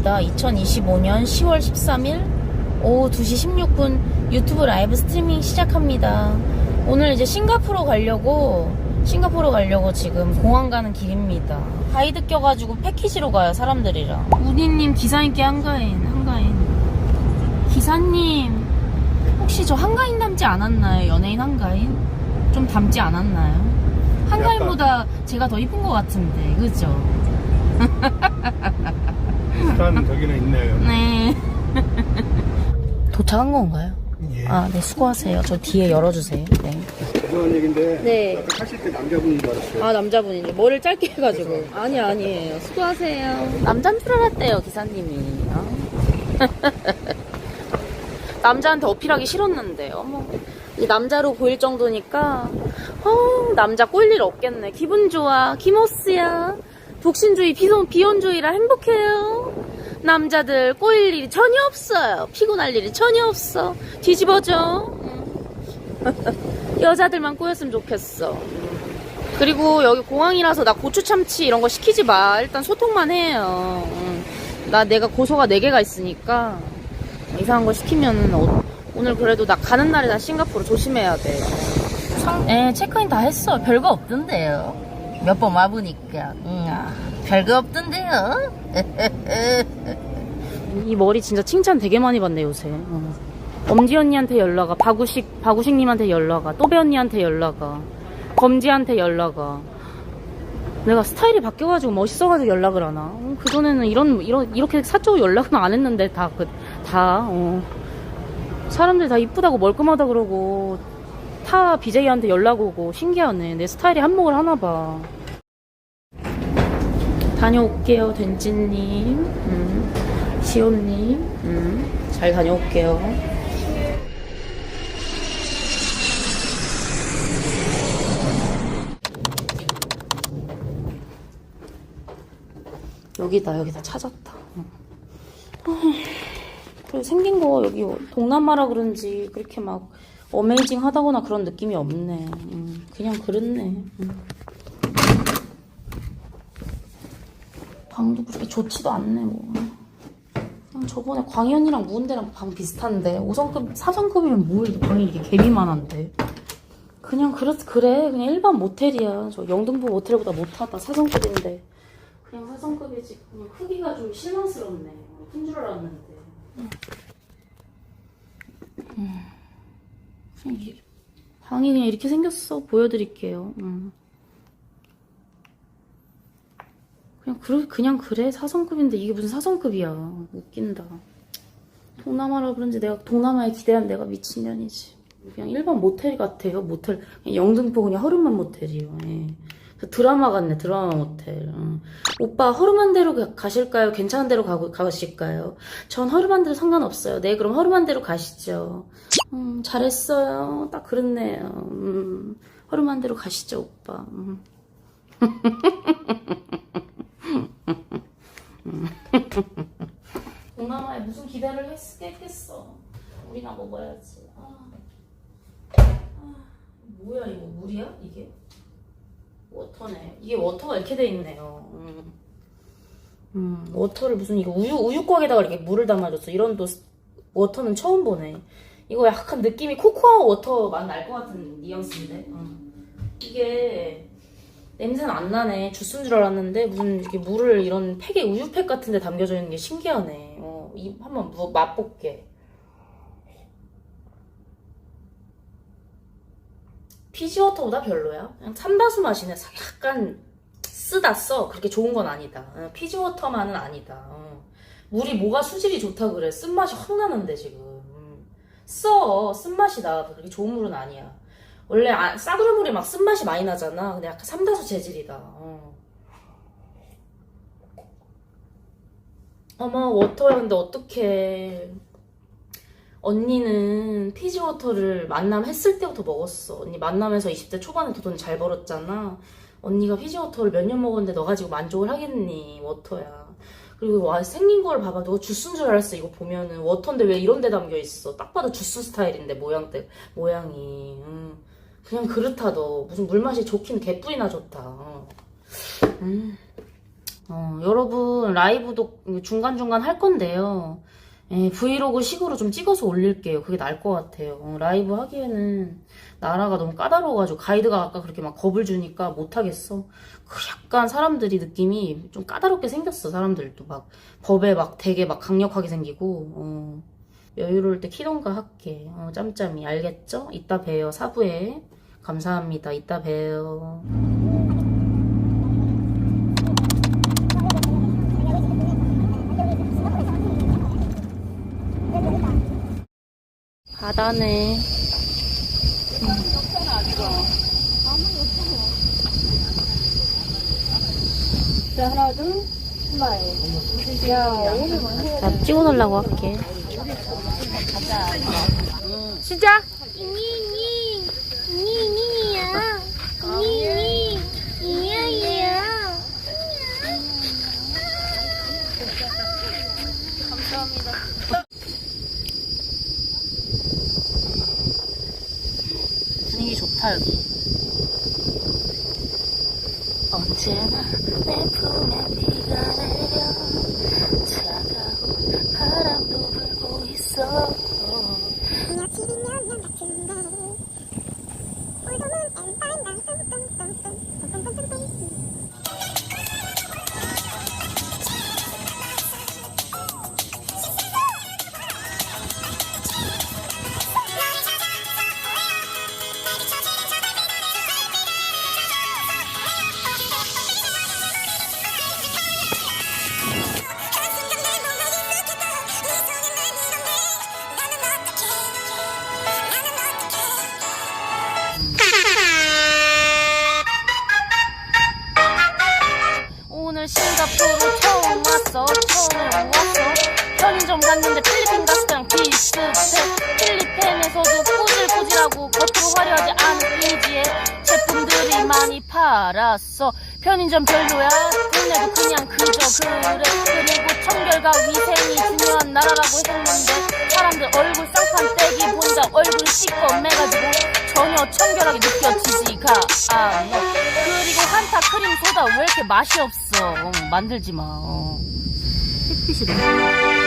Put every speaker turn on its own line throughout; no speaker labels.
노수연입니다. 2025년 10월 13일 오후 2시 16분 유튜브 라이브 스트리밍 시작합니다. 오늘 이제 싱가포르 가려고 싱가포르 가려고 지금 공항 가는 길입니다. 가이드 껴가지고 패키지로 가요 사람들이랑. 우리님 기사님께 한가인 한가인. 기사님 혹시 저 한가인 닮지 않았나요? 연예인 한가인? 좀 닮지 않았나요? 한가인보다 제가 더 이쁜 것 같은데 그죠?
비슷한 저기는 있네요.
네. 도착한 건가요?
예.
아, 네, 수고하세요. 저 뒤에 열어주세요. 네.
죄송한 얘기인데
네.
아까 타실 때 남자분인 줄 알았어요.
아, 남자분이죠. 머리를 짧게 해가지고. 아니, 아니에요. 수고하세요. 남자인 줄 알았대요, 기사님이. 어? 남자한테 어필하기 싫었는데, 어머. 이 남자로 보일 정도니까, 어, 남자 꼬일 일 없겠네. 기분 좋아. 김호스야. 독신주의, 비혼, 비혼주의라 행복해요. 남자들 꼬일 일이 전혀 없어요. 피곤할 일이 전혀 없어. 뒤집어져. 응. 여자들만 꼬였으면 좋겠어. 그리고 여기 공항이라서 나 고추 참치 이런 거 시키지 마. 일단 소통만 해요. 응. 나 내가 고소가 4개가 있으니까 이상한 거 시키면은 어- 오늘 그래도 나 가는 날에 나 싱가포르 조심해야 돼. 네, 체크인 다 했어. 별거 없던데요. 몇 번 와보니까. 응, 아, 별거 없던데요. 이 머리 진짜 칭찬 되게 많이 받네 요새. 어. 엄지 언니한테 연락 와. 박우식 박우식님한테 연락 와. 또배 언니한테 연락 와. 검지한테 연락 와. 내가 스타일이 바뀌어가지고 멋있어가지고 연락을 하나? 그 전에는 이런 이런 이렇게 사적으로 연락은 안 했는데 다그다 어. 사람들 다 이쁘다고 멀끔하다 그러고 타 BJ한테 연락 오고 신기하네. 내 스타일이 한몫을 하나 봐. 다녀올게요, 된지님. 음. 시온님. 음. 잘 다녀올게요. 여기다, 여기다 찾았다. 응. 아, 그리고 생긴 거 여기 동남아라 그런지 그렇게 막 어메이징 하다거나 그런 느낌이 없네. 음, 그냥 그렇네. 음. 방도 그렇게 좋지도 않네, 뭐. 그냥 저번에 광현이랑 무은대랑 방 비슷한데 5성급, 4성급이면 뭘 방이 이렇게 개미만한데. 그냥 그렇, 그래. 그냥 일반 모텔이야. 저 영등포 모텔보다 못하다. 4성급인데. 그냥 4성급이지. 그냥 크기가 좀 실망스럽네. 큰 줄 알았는데. 음. 방이 그냥 이렇게 생겼어. 보여드릴게요. 음. 그냥 그래, 그냥 그래. 4성급인데 이게 무슨 4성급이야. 웃긴다. 동남아라 그런지 내가 동남아에 기대한 내가 미친년이지. 그냥 일반 모텔 같아요. 모텔. 그냥 영등포 그냥 허름한 모텔이요. 예. 그 드라마 같네. 드라마 모텔. 응. 오빠 허름한 데로 가- 가실까요? 괜찮은 데로 가고, 가실까요? 전 허름한 데로 상관없어요. 네, 그럼 허름한 데로 가시죠. 음, 잘했어요. 딱 그렇네요. 음, 허름한 데로 가시죠, 오빠. 음. 동남아에 무슨 기대를 했, 했겠어. 우리나 먹어야지. 아. 아, 뭐야 이거 물이야 이게? 워터네. 이게 워터가 이렇게 돼 있네요. 음. 음, 워터를 무슨 이거 우유 우유곽에다가 이렇게 물을 담아줬어. 이런 또 스- 워터는 처음 보네. 이거 약간 느낌이 코코아 워터 맛 날 것 같은 뉘앙스인데. 음. 이게 냄새는 안 나네. 주스인 줄 알았는데 무슨 이렇게 물을 이런 팩에 우유팩 같은 데 담겨져 있는 게 신기하네. 어, 이 한번 무- 맛볼게. 피지워터보다 별로야. 그냥 삼다수 맛이네. 사- 약간 쓰다 써. 그렇게 좋은 건 아니다. 어, 피지워터만은 아니다. 어. 물이 뭐가 수질이 좋다 그래. 쓴맛이 확 나는데 지금. 음. 써. 쓴맛이 나. 그렇게 좋은 물은 아니야. 원래 아, 싸구려 물이 막 쓴맛이 많이 나잖아. 근데 약간 삼다수 재질이다. 어. 어머 워터였는데 어떡해. 언니는 피지워터를 만남했을 때부터 먹었어. 언니 만나면서 20대 초반에 돈잘 벌었잖아. 언니가 피지워터를 몇 년 먹었는데 너 가지고 만족을 하겠니? 워터야. 그리고 와 생긴 걸 봐봐. 너 주스인 줄 알았어. 이거 보면은 워터인데 왜 이런 데 담겨 있어? 딱 봐도 주스 스타일인데 모양 때 모양이. 음. 그냥 그렇다 너. 무슨 물맛이 좋긴 개뿔이나 좋다. 음. 어, 여러분 라이브도 중간중간 할 건데요. 예, 브이로그 식으로 좀 찍어서 올릴게요. 그게 나을 것 같아요. 어, 라이브 하기에는 나라가 너무 까다로워가지고 가이드가 아까 그렇게 막 겁을 주니까 못하겠어. 그 약간 사람들이 느낌이 좀 까다롭게 생겼어. 사람들도 막 법에 막 되게 막 강력하게 생기고 어, 여유로울 때 키던가 할게. 어, 짬짬이 알겠죠? 이따 봬요. 사부에 감사합니다. 이따 봬요. 바다네.
하나 둘 스마일 야 오늘
나 찍어달라고 할게. 시작!
니니 니니야 니니
Let's go, 동네도 그냥 그저 그래. 그리고 청결과 위생이 중요한 나라라고 했는데 사람들 얼굴 쌍판 떼기 본다 얼굴 시꺼매가지고 전혀 청결하게 느껴지지가 않아. 그리고 한타 크림 소다 왜 이렇게 맛이 없어? 어, 만들지 마. 어. 햇빛이 너무.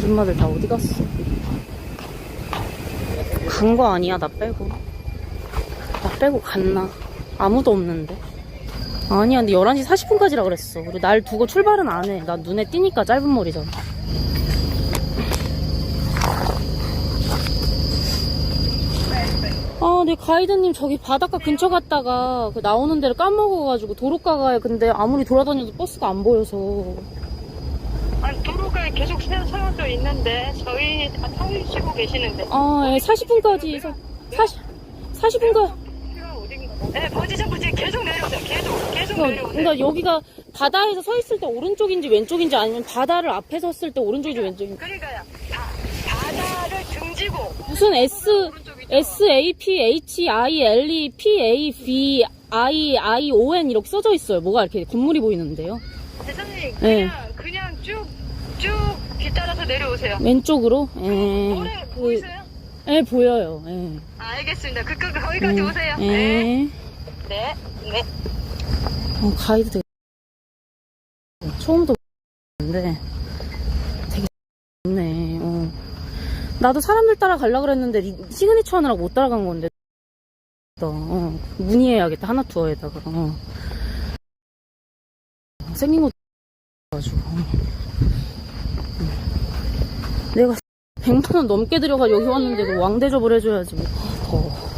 아줌마들 다 어디 갔어? 간 거 아니야, 나 빼고. 나 빼고 갔나? 아무도 없는데. 아니야, 근데 11시 40분까지라 그랬어. 그리고 날 두고 출발은 안 해. 나 눈에 띄니까 짧은 머리잖아. 아, 내 가이드님 저기 바닷가 근처 갔다가 그 나오는 데를 까먹어가지고 도로가 가요. 근데 아무리 돌아다녀도 버스가 안 보여서.
계속 세- 세워져 있는데 저희 다 쉬고 계시는데
아, 예, 40분까지. 40, 40분까지.
여기가 어딘가? 네, 포지션 포지션 계속 내려오세요. 계속 계속 내려오세요.
그러니까 여기가 바다에서 서 있을 때 오른쪽인지 왼쪽인지 아니면 바다를 앞에 섰을 때 오른쪽인지 왼쪽인지.
그러니까요. 바, 바다를 등지고
무슨 S. S, A, P, H, I, L, E, P, A, V, I, I, O, N 이렇게 써져 있어요. 뭐가 이렇게 건물이 보이는데요.
대장님
네.
그냥 그냥 쭉 쭉 뒤따라서 내려오세요.
왼쪽으로. 예.
모래
그,
보이세요?
예, 보여요. 예.
아, 알겠습니다. 그, 그, 거기까지
예.
오세요.
예.
네. 네. 네.
어, 가이드 되게 처음 들었는데 되게 좋네. 어. 나도 사람들 따라 가려고 그랬는데 리- 시그니처 하느라고 못 따라간 건데 어, 문의해야겠다 하나 투어에다가 어. 생긴 거 가지고 내가 100만 원 넘게 들여가 여기 왔는데 그 왕대접을 해줘야지 뭐. 더워.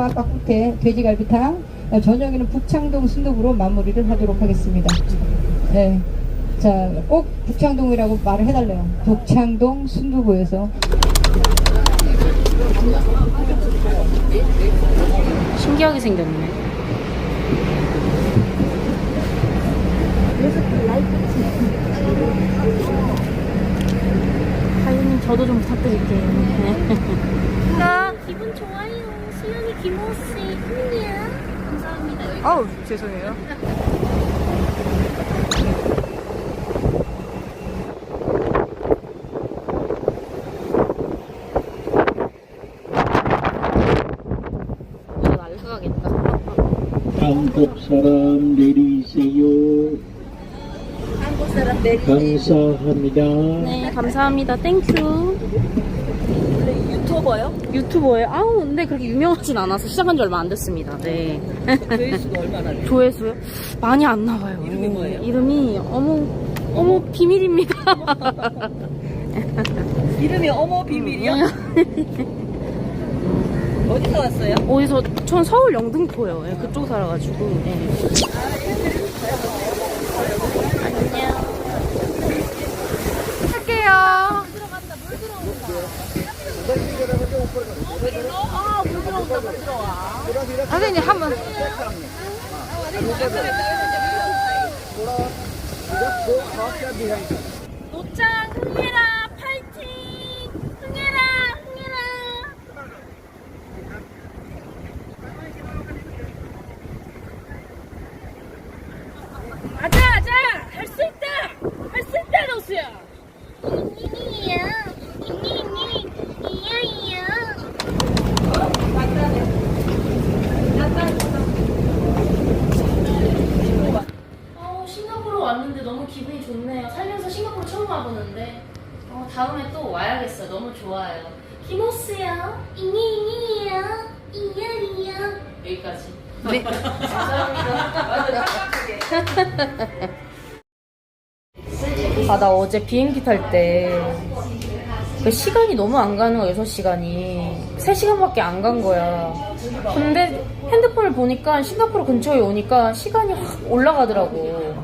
송빠 빠꾸대 돼지갈비탕, 어, 저녁에는 북창동 순두부로 마무리를 하도록 하겠습니다. 네. 자, 꼭 북창동이라고 말을 해달래요. 북창동 순두부에서
신기하게 생겼네. 하윤님 저도 좀 부탁드릴게요.
수연이 김호씨. 안녕. 감사합니다.
아우 죄송해요.
이거 날라가겠다.
한국 사람 내리세요. 감사합니다.
네, 감사합니다. 땡큐. 유튜버요? 유튜버예요? 아우, 근데 그렇게 유명하진 않아서 시작한 지 얼마 안 됐습니다. 네. 조회수가 얼마나 돼요? 조회수요? 많이 안 나와요. 이름이 뭐예요? 이름이, 어머, 어머, 비밀입니다.
이름이 어머 비밀이요? 어디서 왔어요?
어디서, 전 서울 영등포요. 예, 그쪽 살아가지고. 예. 할게요. 선생님 한 번.
노짱 흥해라 파이팅 흥해라 흥해라 아자 아자 할 수 있다 할 수 있다 노수야 이니야 이니니 이야 이야
어, 싱가포르 왔는데 너무 기분이 좋네요. 살면서 싱가포르 처음 와보는데 어, 다음에 또 와야겠어요. 너무 좋아요. 키모스야.
이니니야 이야 이야
여기까지. 네. 감사합니다. 아, 나 어제 비행기 탈 때, 그 시간이 너무 안 가는 거야, 6시간이. 3시간밖에 안 간 거야. 근데 핸드폰을 보니까 싱가포르 근처에 오니까 시간이 확 올라가더라고.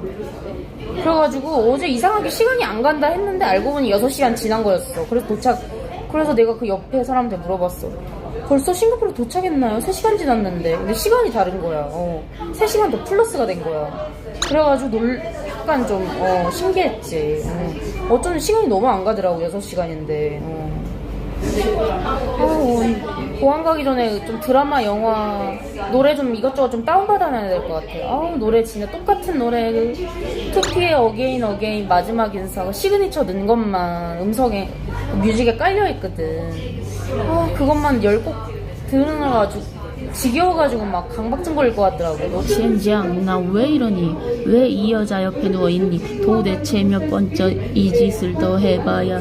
그래가지고 어제 이상하게 시간이 안 간다 했는데 알고 보니 6시간 지난 거였어. 그래서 도착, 그래서 내가 그 옆에 사람한테 물어봤어. 벌써 싱가포르 도착했나요? 3시간 지났는데. 근데 시간이 다른 거야. 어. 3시간 더 플러스가 된 거야. 그래가지고 놀, 약간 좀, 어, 신기했지. 어. 어쩌면 시간이 너무 안 가더라고, 6시간인데. 어. 아우, 보안 가기 전에 좀 드라마, 영화, 노래 좀 이것저것 좀 다운받아놔야 될 것 같아. 아우, 노래 진짜 똑같은 노래. 그 2P의 어게인 어게인 마지막 인사. 시그니처 넣은 것만 음성에, 뮤직에 깔려있거든. 아, 그것만 열 곡 들으느라가지고 지겨워가지고 막 강박증 걸릴 것 같더라고.
젠장 나 왜 이러니 왜 이 여자 옆에 누워있니 도대체 몇 번째 이 짓을 더 해봐야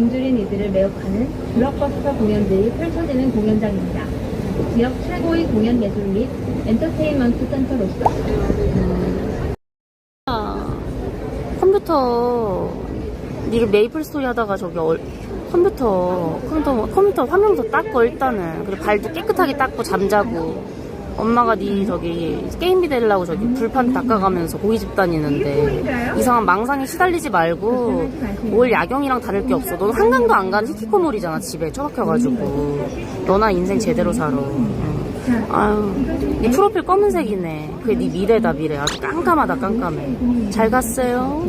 굶주린 이들을 매혹하는 블록버스터 공연들이 펼쳐지는 공연장입니다. 지역 최고의 공연 예술 및 엔터테인먼트 센터로서.
컴퓨터 니를 메이플 스토리 하다가 저기 얼- 컴퓨터 컴퓨터 컴퓨터 화면부터 닦고 일단은. 그리고 발도 깨끗하게 닦고 잠자고 엄마가 니 저기 게임비 되려고 저기 불판 닦아가면서 고깃집 다니는데 이상한 망상에 시달리지 말고 올 야경이랑 다를 게 없어. 넌 한강도 안 가는 히키코모리잖아 집에. 처박혀가지고. 너나 인생 제대로 살아. 응. 아유 네 프로필 검은색이네. 그게 네 미래다 미래. 아주 깜깜하다 깜깜해. 잘 갔어요?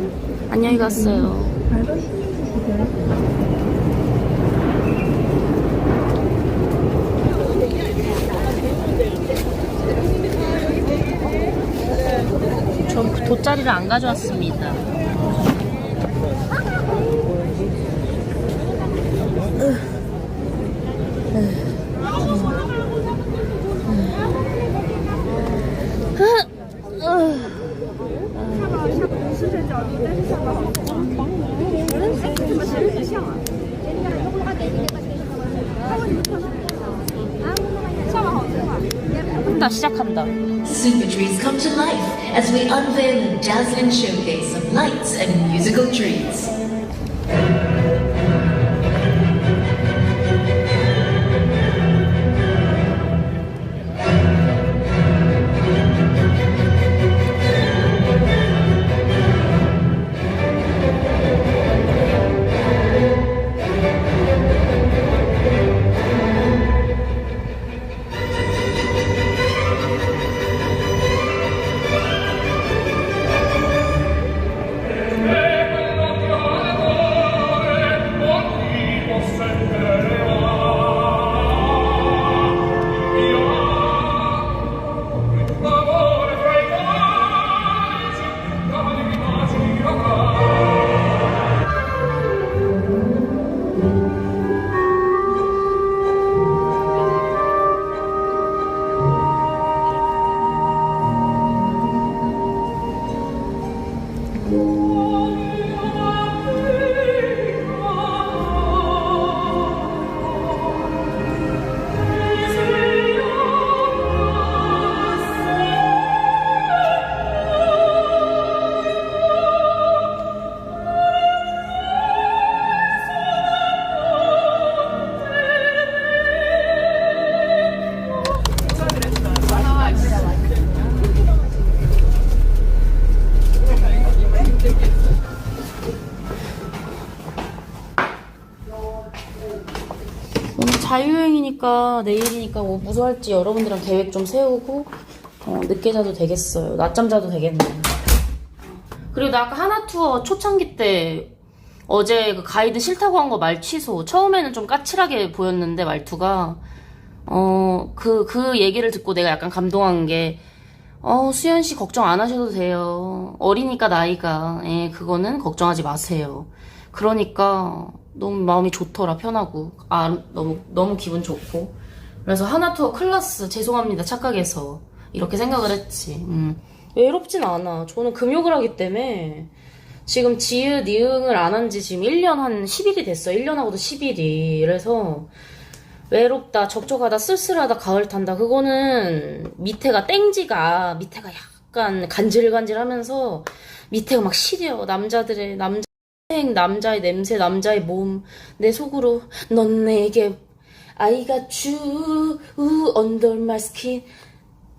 안녕히 갔어요 돗자리
돗자리를 안 가져왔습니다. 한다 시작한다.
Super trees come to life as we unveil a dazzling showcase of lights and musical treats.
내일이니까 뭐 무서할지 여러분들이랑 계획 좀 세우고 어, 늦게 자도 되겠어요. 낮잠 자도 되겠네. 그리고 나 아까 하나 투어 초창기 때 어제 그 가이드 싫다고 한 거 말 취소. 처음에는 좀 까칠하게 보였는데 말투가 어 그그 얘기를 듣고 내가 약간 감동한 게 어, 수현 씨 걱정 안 하셔도 돼요. 어리니까 나이가. 예, 그거는 걱정하지 마세요. 그러니까 너무 마음이 좋더라, 편하고. 아, 너무, 너무 기분 좋고. 그래서 하나투어 클라스, 죄송합니다, 착각해서. 이렇게 생각을 했지. 음. 외롭진 않아. 저는 금욕을 하기 때문에. 지금 지읒, 니응을 안 한 지 지금 1년 한 10일이 됐어. 1년하고도 10일이. 그래서 외롭다, 적적하다, 쓸쓸하다, 가을 탄다. 그거는 밑에가 땡지가 밑에가 약간 간질간질하면서 밑에가 막 시려. 남자들의 남자 행 남자의 냄새, 남자의 몸, 내 속으로 넌 내게 I got you under my skin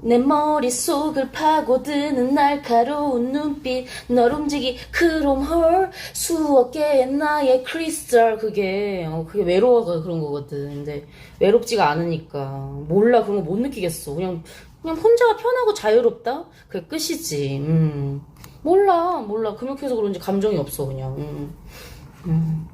내 머릿속을 파고드는 날카로운 눈빛. 널 움직이 크롬 헐. 수억 개의 나의 크리스탈. 그게 어, 그게 외로워가 그런 거거든. 근데 외롭지가 않으니까. 몰라 그런 거 못 느끼겠어. 그냥 그냥 혼자가 편하고 자유롭다? 그게 끝이지. 음. 몰라 몰라. 금욕해서 그런지 감정이 없어 그냥. 음. 음.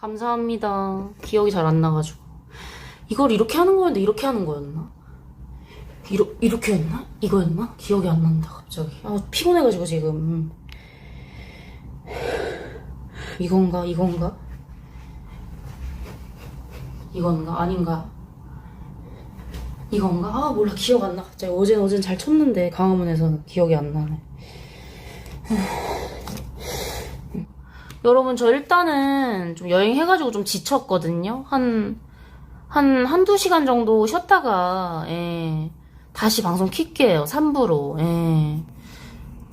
감사합니다. 기억이 잘 안 나가지고. 이걸 이렇게 하는 거였는데 이렇게 하는 거였나? 이러, 이렇게 했나? 이거였나? 기억이 안 난다, 갑자기. 아, 피곤해가지고 지금. 음. 이건가? 이건가? 이건가? 아닌가? 이건가? 아, 몰라. 기억 안 나. 갑자기. 어젠, 어젠 잘 쳤는데, 강화문에서는 기억이 안 나네. 여러분, 저 일단은 좀 여행해가지고 좀 지쳤거든요. 한, 한, 한두 시간 정도 쉬었다가, 예. 다시 방송 킬게요. 3부로. 예.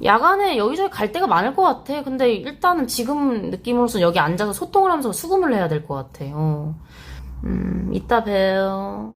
야간에 여기저기 갈 데가 많을 것 같아. 근데 일단은 지금 느낌으로서 여기 앉아서 소통을 하면서 수금을 해야 될 것 같아. 요 음, 이따 봬요.